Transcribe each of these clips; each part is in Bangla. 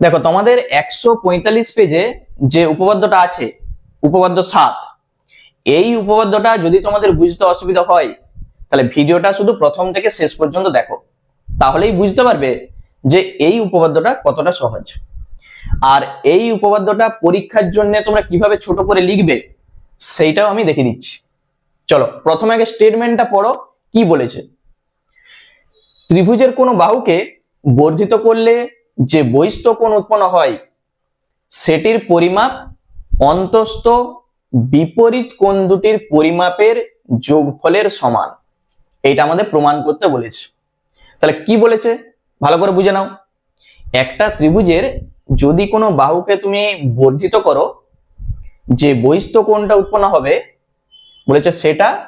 দেখো, তোমাদের একশো পঁয়তাল্লিশ পেজে যে উপপাদ্যটা আছে, উপপাদ্য সাত, এই উপপাদ্যটা যদি তোমাদের বুঝতে অসুবিধা হয়, তাহলে ভিডিওটা শুধু প্রথম থেকে শেষ পর্যন্ত দেখো। তাহলেই বুঝতে পারবে যে এই উপপাদ্যটা কতটা সহজ। আর এই উপপাদ্যটা পরীক্ষার জন্য তোমরা কীভাবে ছোট করে লিখবে, সেইটাও আমি দেখে দিচ্ছি চলো, প্রথমে আগে স্টেটমেন্টটা পড়ো, কি বলেছে? ত্রিভুজের কোনো বাহুকে বর্ধিত করলে যে বহিষ্ঠ কোণ উৎপন্ন হয়, সেটির পরিমাপ অন্তস্থ বিপরীত কোণ দুটির পরিমাপের যোগফলের সমান। এইটা আমাদের প্রমাণ করতে বলেছে। তাহলে কি বলেছে? ভালো করে বুঝে নাও। একটা ত্রিভুজের যদি কোনো বাহুকে তুমি বর্ধিত করো, যে বহিষ্ঠ কোণটা উৎপন্ন হবে, বলেছে সেটা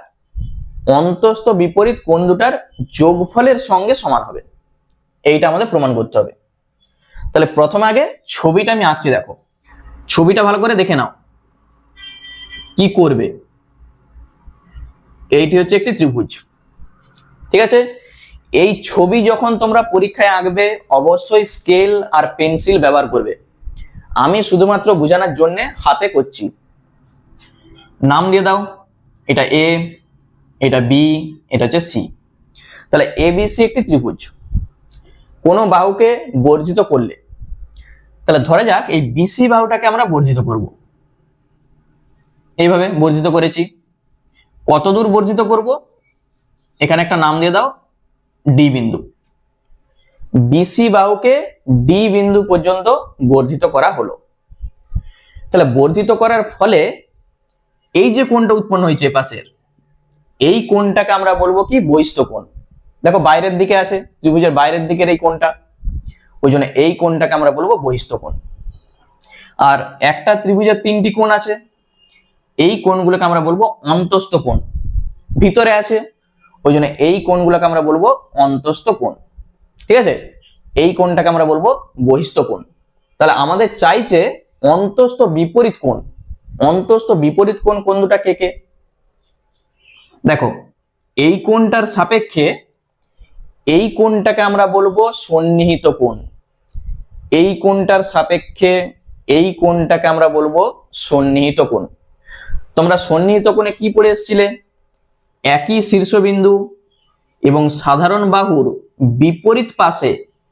অন্তস্থ বিপরীত কোণ দুটার যোগফলের সঙ্গে সমান হবে। এইটা আমাদের প্রমাণ করতে হবে। তাহলে প্রথমে আগে ছবিটা আমি আঁকছি, দেখো। ছবিটা ভালো করে দেখে নাও। কি করবে? এইটি হচ্ছে একটি ত্রিভুজ। ঠিক আছে? এই ছবি যখন তোমরা পরীক্ষায় আঁকবে, অবশ্যই স্কেল আর পেন্সিল ব্যবহার করবে। আমি শুধুমাত্র বোঝানোর জন্য হাতে করছি। নাম দিয়ে দাও। এটা এ, এটা বি, এটা হচ্ছে সি। তাহলে এ বি সি একটি ত্রিভুজ। কোনো বাহুকে বর্ধিত করলে তাহলে ধরা যাক এই বিসি বাহুটাকে আমরা বর্ধিত করব। এইভাবে বর্ধিত করেছি। কত দূর বর্ধিত করব? এখানে একটা নাম দিয়ে দাও ডি বিন্দু। বিসি বাহুকে ডি বিন্দু পর্যন্ত বর্ধিত করা হলো। তাহলে বর্ধিত করার ফলে এই যে কোণটা উৎপন্ন হয়েছে পাশের, এই কোণটাকে আমরা বলব কি বহিষ্ঠ কোণ। দেখো বাইরের দিকে আছে, ত্রিভুজের বাইরের দিকের এই কোণটা। ওই জন্য এই কোণটাকে আমরা বলব বহিষ্ঠ কোণ। আর একটা ত্রিভুজের তিনটি কোণ আছে, এই কোণগুলোকে আমরা বলব অন্তস্থ কোণ। ভিতরে আছে, ওই জন্য এই কোণগুলোকে আমরা বলব অন্তস্থ কোণ। ঠিক আছে? এই কোণটাকে আমরা বলব বহিষ্ঠ কোণ। তাহলে আমাদের চাইছে অন্তস্থ বিপরীত কোণ। অন্তস্থ বিপরীত কোণ কোন দুটা কে কে? দেখো, এই কোণটার সাপেক্ষে এই কোণটাকে আমরা বলব সন্নিহিত কোণ। এই কোণটার সাপেক্ষে, এই কোণটাকে আমরা বলব সন্নিহিত কোণ। তোমরা সন্নিহিত কোণে কি পড়ে এসেছিলে? একই শীর্ষবিন্দু এবং সাধারণ বাহুর বিপরীত পাশে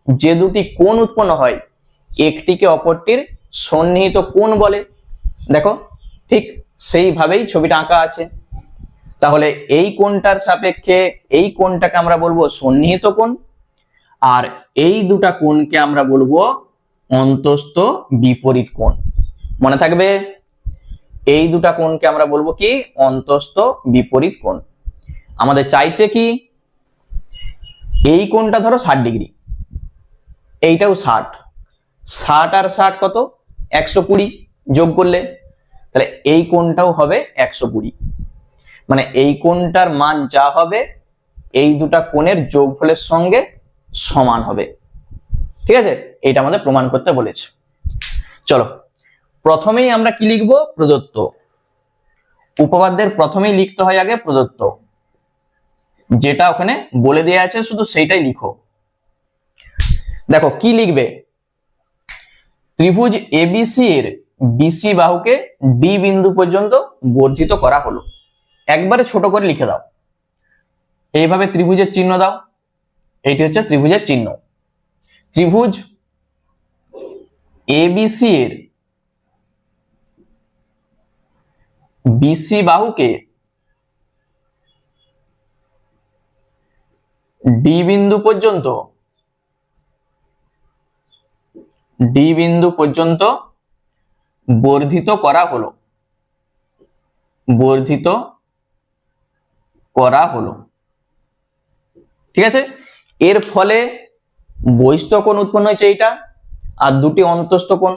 যে দুটি কোণ উৎপন্ন হয়, একটিকে অপরটির সন্নিহিত কোণ বলে। দেখো, ঠিক সেইভাবেই ছবিটা আঁকা আছে। তাহলে এই কোণটার সাপেক্ষে, এই কোণটাকে আমরা বলব সন্নিহিত কোণ। আর এই দুটা কোণকে আমরা বলব অন্তস্থ বিপরীত কোণ। মনে থাকবে? এই দুটা কোণকে আমরা বলব কি? অন্তস্থ বিপরীত কোণ। আমাদের চাইছে কি? এই কোণটা ধরো ষাট ডিগ্রি। এইটাও ষাট। ষাট আর ষাট কত? একশো কুড়ি যোগ করলে। তাহলে এই কোণটাও হবে একশো কুড়ি। মানে এই কোণটার মান যা হবে, এই দুটা কোণের যোগফলের সঙ্গে সমান হবে। ঠিক আছে? এটা আমাদের প্রমাণ করতে বলেছে। চলো, প্রথমেই আমরা কি লিখব? প্রদত্ত। উপপাদ্যের প্রথমেই লিখতে হয় আগে প্রদত্ত। যেটা ওখানে বলে দেওয়া আছে, শুধু সেইটাই লিখো। দেখো, কি লিখবে? ত্রিভুজ এবিসি এর বিসি বাহুকে ডি বিন্দু পর্যন্ত বর্ধিত করা হলো। একবারে ছোট করে লিখে দাও। এইভাবে ত্রিভুজের চিহ্ন দাও। এইটি হচ্ছে ত্রিভুজের চিহ্ন। ত্রিভুজ এবিসি এর বিসি বাহুকে ডি বিন্দু পর্যন্ত ডি বিন্দু পর্যন্ত বর্ধিত করা হলো। বর্ধিত করা হলো। ঠিক আছে? এর ফলে বহিষ্ঠ কোণ উৎপন্ন হয়েছে এইটা, আর দুটি অন্তস্থ কোণ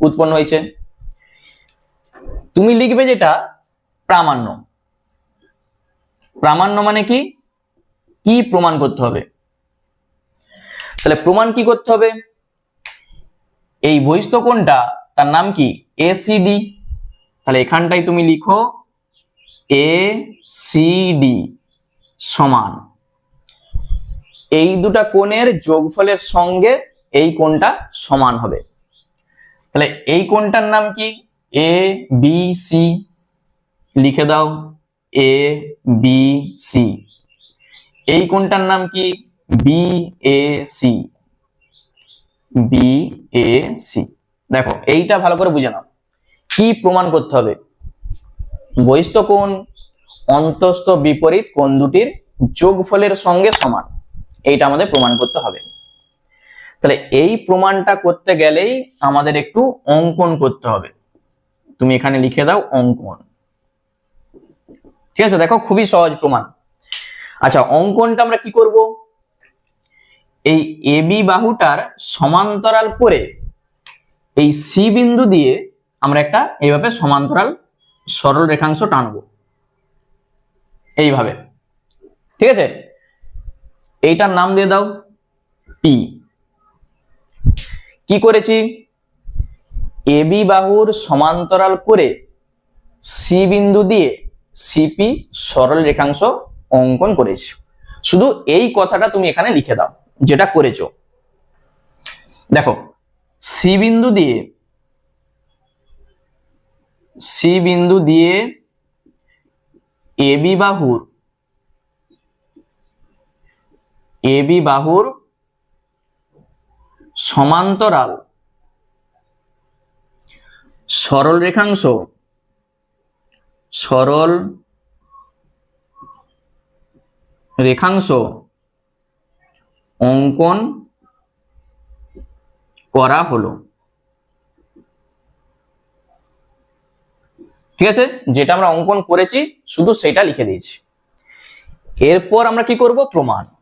উৎপন্ন হয়েছে। তুমি লিখবে যেটা প্রামাণ্য। প্রামাণ্য মানে কি? কি প্রমাণ করতে হবে? তাহলে প্রমাণ কি করতে হবে? এই বহিষ্ঠ কোণটা, তার নাম কি? এসিডি তাহলে এখানটাই তুমি লিখো এ সিডি সমান। এই দুটা কোণের যোগফলের সঙ্গে এই কোণটা সমান হবে। তাহলে এই কোণটার নাম কি? এ বি সি লিখে দাও। এ বি সি এই কোণটার নাম কি? B A C B A C দেখো, এইটা ভালো করে বুঝে নাও। কি প্রমাণ করতে হবে? বহিস্থ কোণ, অন্তস্থ বিপরীত কোণ দুটির যোগফলের সঙ্গে সমান। এইটা আমাদের প্রমাণ করতে হবে। তাহলে এই প্রমাণটা করতে গেলেই আমাদের একটু অঙ্কন করতে হবে। তুমি এখানে লিখে দাও অঙ্কন। ঠিক আছে? দেখো, খুবই সহজ প্রমাণ। আচ্ছা অঙ্কনটা আমরা কি করব? এই এবি বাহুটার সমান্তরাল করে এই সি বিন্দু দিয়ে আমরা একটা এইভাবে সমান্তরাল সরল রেখাংশ টানবো। এইভাবে। ঠিক আছে? এইটার নাম দিয়ে দাও পি। কি করেছি? এবি বাহুর সমান্তরাল করে সি বিন্দু দিয়ে সিপি সরল রেখাংশ অঙ্কন করেছি। শুধু এই কথাটা তুমি এখানে লিখে দাও, যেটা করেছ। দেখো, সি বিন্দু দিয়ে, সি বিন্দু দিয়ে এবি বাহুর এবি বাহুর সমান্তরাল। সরল রেখাংশ। সরল রেখাংশ অঙ্কন করা হলো। ঠিক আছে? যেটা আমরা অঙ্কন করেছি, শুধু সেটা লিখে দিয়েছি। এরপর আমরা কি করব? প্রমাণ।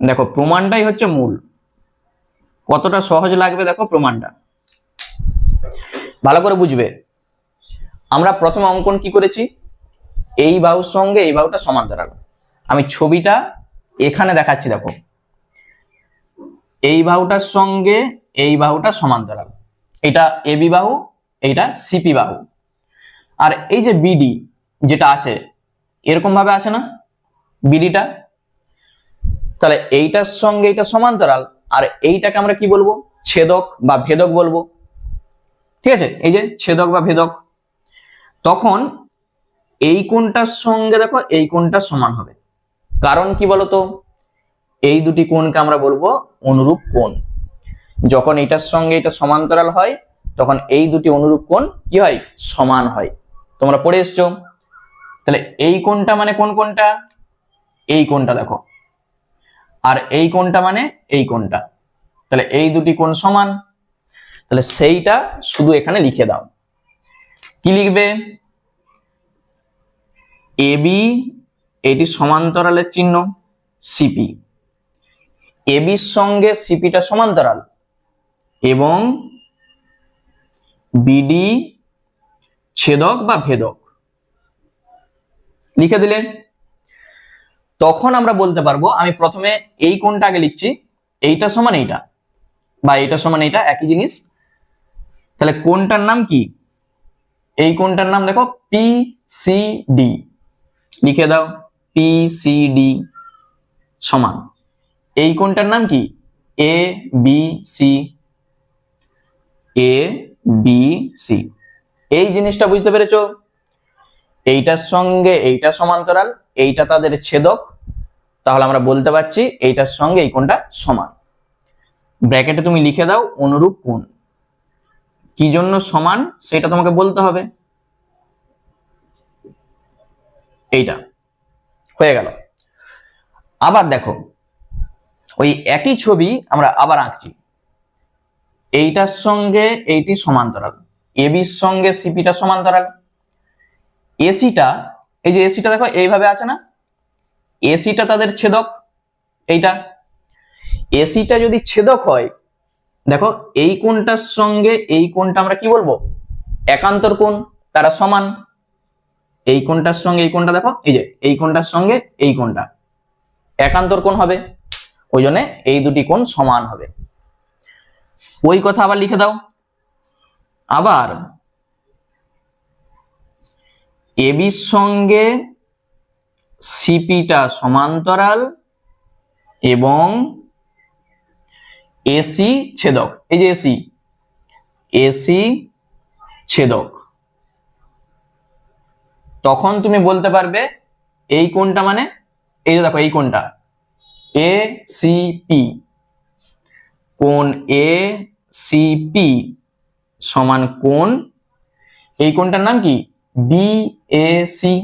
দেখো, প্রমাণটাই হচ্ছে মূল। কতটা সহজ লাগবে দেখো প্রমাণটা। ভালো করে বুঝবে। আমরা প্রথমে অঙ্কন কি করেছি? এই বাহুর সঙ্গে এই বাহুটা সমান্তরাল আমি ছবিটা এখানে দেখাচ্ছি দেখো। এই বাহুটার সঙ্গে এই বাহুটা সমান্তরাল এটা এবি বাহু এইটা সিপি বাহু। আর এই যে বিডি যেটা আছে এরকম ভাবে আছে না বিডিটা তাহলে এইটার সঙ্গে এইটা সমান্তরাল, আর এইটাকে আমরা কি বলব? ছেদক বা ভেদক বলব। ঠিক আছে? এই যে ছেদক বা ভেদক। তখন এই কোণটার সঙ্গে দেখো, এই কোণটা সমান হবে। কারণ কি বলতো? এই দুটি কোণকে আমরা বলব অনুরূপ কোণ। যখন এটার সঙ্গে এটা সমান্তরাল হয়, তখন এই দুটি অনুরূপ কোণ কি হয়? সমান হয়। তোমরা পড়ে এসছো? তাহলে এই কোণটা মানে কোন কোণটা? এই কোণটা দেখো। আর এই কোণটা মানে এই কোণটা। তাহলে এই দুটি কোণ সমান। তাহলে সেইটা শুধু এখানে লিখে দাও। কি লিখবে? এবি এটি সমান্তরালের চিহ্ন, সিপি। এবির সঙ্গে সিপিটা সমান্তরাল এবং বিডি ছেদক বা ভেদক। লিখে দিলে? তখন আমরা বলতে পারব, আমি প্রথমে এই কোণটা আগে লিখছি, এইটা সমান এইটা, বা এইটা সমান এইটা, একই জিনিস। তাহলে কোনটার নাম কি? এই কোনটার নাম দেখো পি সি ডি লিখে দাও পি সি ডি সমান। এই কোনটার নাম কি? A B C A B C এই জিনিসটা বুঝতে পেরেছ? এইটার সঙ্গে এইটা সমান্তরাল, এইটা তাদের ছেদক। তাহলে আমরা বলতে পারছি এইটার সঙ্গে এই কোণটা সমান। ব্র্যাকেটে তুমি লিখে দাও অনুরূপ কোণ। কি জন্য সমান? সেটা তোমাকে বলতে হবে। এইটা। হয়ে গেল। আবার দেখো, ওই একই ছবি আমরা আবার আঁকছি। এইটার সঙ্গে এইটি সমান্তরাল। এবির সঙ্গে সিপিটা সমান্তরাল। এসিটা এই যে এসিটা দেখো, এইভাবে আছে না? এসিটা তাদের ছেদক, এইটা। এসিটা যদি ছেদক হয়, দেখো, এই কোণটার সঙ্গে এই কোণটা আমরা কি বলব? একান্তর কোণ, তারা সমান। এই কোণটার সঙ্গে এই কোণটা দেখো, এই যে, এই কোণটার সঙ্গে এই কোণটা। একান্তর কোণ হবে, ওই জন্য এই দুটি কোণ সমান হবে। ওই কথা আবার লিখে দাও। আবার এবির সঙ্গে সিপিটা সমান্তরাল এবং এসি ছেদক। এই যে এসি এসি ছেদক। তখন তুমি বলতে পারবে, এই কোনটা মানে এই যে দেখো, এই কোনটা এ সি পি কোন এ সি পি সমান কোন এই কোনটার নাম কি? B A C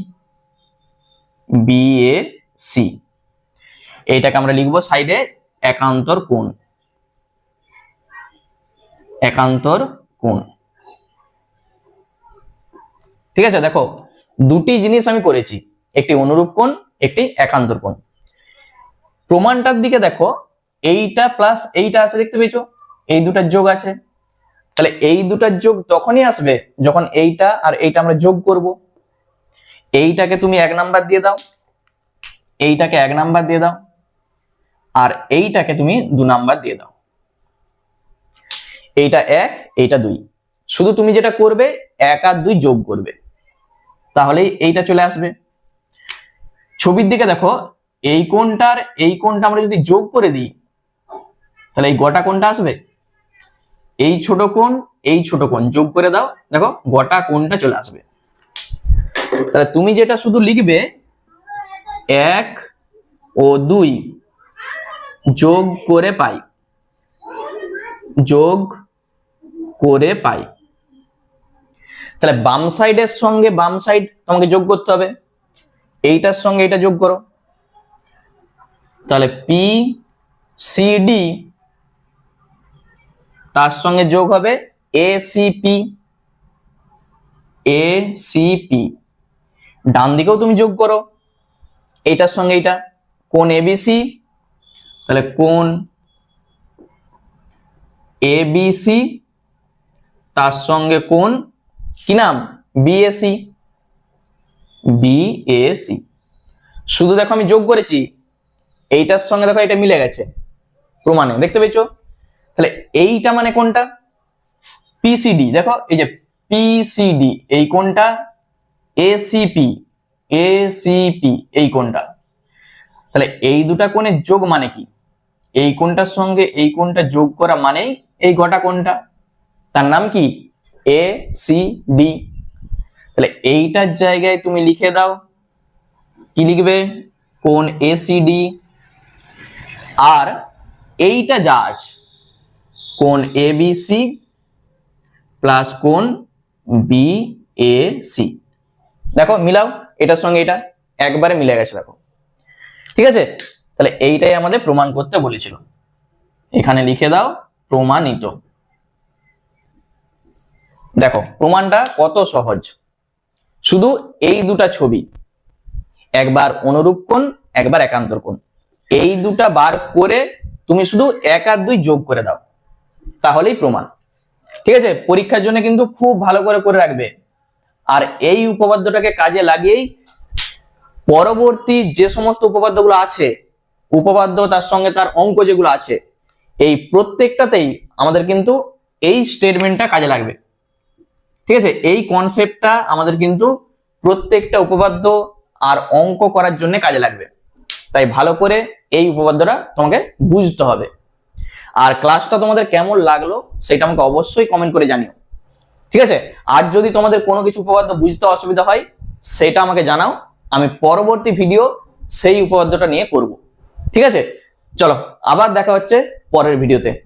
B A C এইটাকে আমরা লিখব সাইডে একান্তর কোণ। একান্তর কোণ। ঠিক আছে, দেখো, দুটি জিনিস আমি করেছি, একটি অনুরূপ কোণ, একটি একান্তর কোণ। প্রমাণটার দিকে দেখো, এইটা প্লাস এইটা আছে, দেখতে পেয়েছ? এই দুটার যোগ আছে। তাহলে এই দুটার যোগ তখনই আসবে যখন এইটা আর এইটা আমরা যোগ করব। এইটাকে তুমি এক নাম্বার দিয়ে দাও, এইটাকে এক নাম্বার দিয়ে দাও, আর এইটাকে তুমি দু নাম্বার দিয়ে দাও। এইটা এক, এইটা দুই। শুধু তুমি যেটা করবে, এক আর দুই যোগ করবে। তাহলেই এইটা চলে আসবে। ছবির দিকে দেখো, এই কোণটার, এই কোণটা আমরা যদি যোগ করে দিই, তাহলে এই গোটা কোণটা আসবে? এই ছোট কোণ, এই ছোট কোণ, যোগ করে দাও। দেখো, গোটা কোণটা চলে আসবে। তাহলে তুমি যেটা শুধু লিখবে, এক ও দুই যোগ করে পাই। যোগ করে পাই। তাহলে বাম সাইডের সঙ্গে বাম সাইড তোমাকে যোগ করতে হবে। এইটার সঙ্গে এটা যোগ করো। তাহলে পি সি ডি তার সঙ্গে যোগ হবে A C P A C P ডান দিকেও তুমি যোগ করো। এইটার সঙ্গে এইটা কোন এবিসি তাহলে কোন এবিসি তার সঙ্গে কোন কি নাম? বিএসি বিএসি শুধু দেখো আমি যোগ করেছি, এইটার সঙ্গে দেখো এটা মিলে গেছে, প্রমাণে, দেখতে পেয়েছ? তাহলে এইটা মানে কোনটা? পিসিডি দেখো, এই যে পিসিডি এই কোনটা? এসিপি এসিপি এই কোনটা? তাহলে এই দুটা কোণের যোগ মানে কি? এই কোণটার সঙ্গে এই কোণটা যোগ করা মানেই এই গোটা কোণটা। তার নাম কি? এ সি ডি তাহলে এইটার জায়গায় তুমি লিখে দাও। কি লিখবে? কোন এসিডি আর এইটা যা আছে কোন এবিসি প্লাস কোন বি এ সি দেখো, মিলাও, এটার সঙ্গে এটা একবারে মিলে গেছে, দেখো। ঠিক আছে? তাহলে এইটাই আমাদের প্রমাণ করতে বলেছিল। এখানে লিখে দাও, প্রমাণিত। দেখো, প্রমাণটা কত সহজ। শুধু এই দুটা ছবি, একবার অনুরূপ কোণ, একবার একান্তর কোণ। এই দুটা বার করে তুমি শুধু এক আর দুই যোগ করে দাও। তাহলেই প্রমাণ। ঠিক আছে? পরীক্ষার জন্য কিন্তু খুব ভালো করে করে রাখবে। আর এই উপপাদ্যটাকে কাজে লাগিয়েই পরবর্তী যে সমস্ত উপপাদ্যগুলো আছে, উপপাদ্য তার সঙ্গে তার অঙ্ক যেগুলো আছে, এই প্রত্যেকটাতেই আমাদের কিন্তু এই স্টেটমেন্টটা কাজে লাগবে। ঠিক আছে? এই কনসেপ্টটা আমাদের কিন্তু প্রত্যেকটা উপপাদ্য আর অঙ্ক করার জন্য কাজে লাগবে। তাই ভালো করে এই উপপাদ্যটা তোমাকে বুঝতে হবে। আর ক্লাসটা তোমাদের কেমন লাগল সেটা আমাকে অবশ্যই কমেন্ট করে জানিও। ঠিক আছে? আর যদি তোমাদের কোনো কিছু উপপাদ্য বুঝতে অসুবিধা হয়, সেটা আমাকে জানাও, আমি পরবর্তী ভিডিও সেই উপপাদ্যটা নিয়ে করব। ঠিক আছে? চলো, আবার দেখা হচ্ছে পরের ভিডিওতে